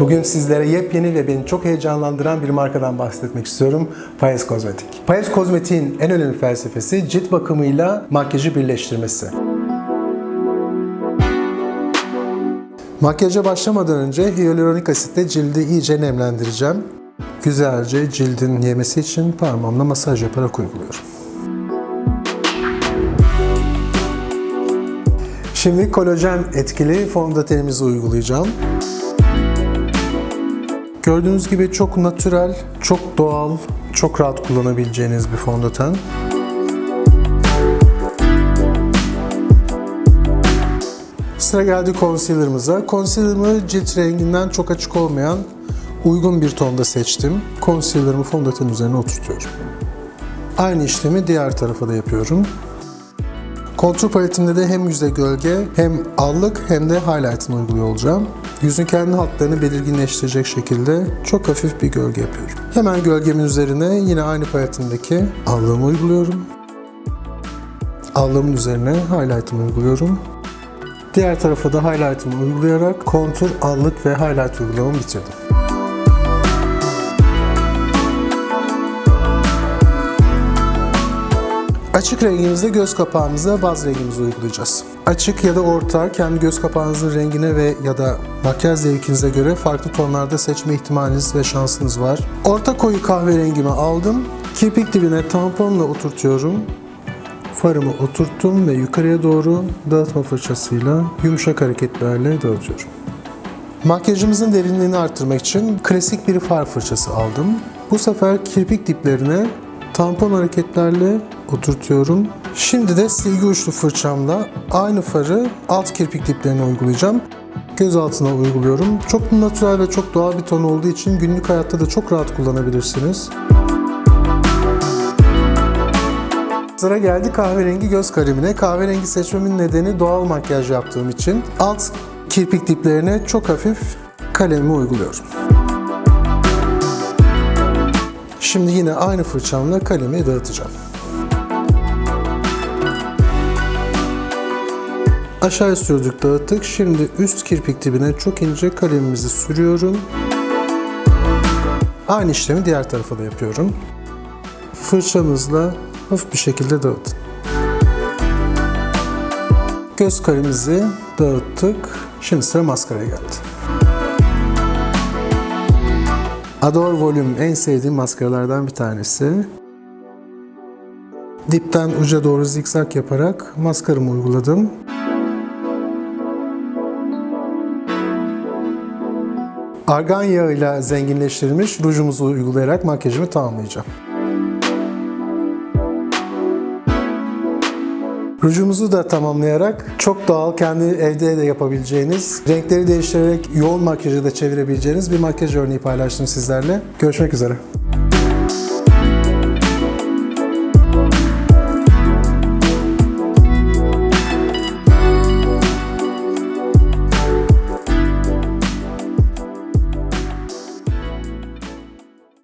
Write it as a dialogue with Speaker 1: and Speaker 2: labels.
Speaker 1: Bugün sizlere yepyeni ve beni çok heyecanlandıran bir markadan bahsetmek istiyorum. Payes Kozmetik. Payes Kozmetik'in en önemli felsefesi cilt bakımıyla makyajı birleştirmesi. Makyaja başlamadan önce hyaluronik asitle cildi iyice nemlendireceğim. Güzelce cildin yemesi için parmağımla masaj yaparak uyguluyorum. Şimdi kolajen etkili fondötenimizi uygulayacağım. Gördüğünüz gibi çok natürel, çok doğal, çok rahat kullanabileceğiniz bir fondöten. Sıra geldi concealer'ımıza. Concealer'ımı cilt renginden çok açık olmayan uygun bir tonda seçtim. Concealer'ımı fondöten üzerine oturtuyorum. Aynı işlemi diğer tarafa da yapıyorum. Kontur paletimde de hem yüzde gölge hem allık hem de highlight'ını uyguluyor olacağım. Yüzün kendi hatlarını belirginleştirecek şekilde çok hafif bir gölge yapıyorum. Hemen gölgemin üzerine yine aynı paletimdeki allığımı uyguluyorum. Allığımın üzerine highlight'ımı uyguluyorum. Diğer tarafa da highlight'ımı uygulayarak kontur, allık ve highlight uygulamamı bitirdim. Açık rengimizde göz kapağımıza baz rengimizi uygulayacağız. Açık ya da orta, kendi göz kapağınızın rengine ve ya da makyaj zevkinize göre farklı tonlarda seçme ihtimaliniz ve şansınız var. Orta koyu kahverengimi aldım. Kirpik dibine tamponla oturtuyorum. Farımı oturttum ve yukarıya doğru dağıtma fırçasıyla yumuşak hareketlerle dağıtıyorum. Makyajımızın derinliğini arttırmak için klasik bir far fırçası aldım. Bu sefer kirpik diplerine tampon hareketlerle oturtuyorum. Şimdi de silgi uçlu fırçamla aynı farı alt kirpik diplerine uygulayacağım. Göz altına uyguluyorum. Çok natürel ve çok doğal bir ton olduğu için günlük hayatta da çok rahat kullanabilirsiniz. Sıra geldi kahverengi göz kalemine. Kahverengi seçmemin nedeni doğal makyaj yaptığım için alt kirpik diplerine çok hafif kalemimi uyguluyorum. Şimdi yine aynı fırçamla kalemi dağıtacağım. Aşağıya sürdük dağıttık. Şimdi üst kirpik dibine çok ince kalemimizi sürüyorum. Aynı işlemi diğer tarafa da yapıyorum. Fırçamızla hafif bir şekilde dağıtın. Göz karemizi dağıttık. Şimdi sıra maskaraya geldi. Adore Volume en sevdiğim maskaralardan bir tanesi. Dipten uca doğru zikzak yaparak maskaramı uyguladım. Argan yağıyla zenginleştirilmiş rujumuzu uygulayarak makyajımı tamamlayacağım. Rujumuzu da tamamlayarak çok doğal, kendi evde de yapabileceğiniz, renkleri değiştirerek yoğun makyajı da çevirebileceğiniz bir makyaj örneği paylaştım sizlerle. Görüşmek üzere.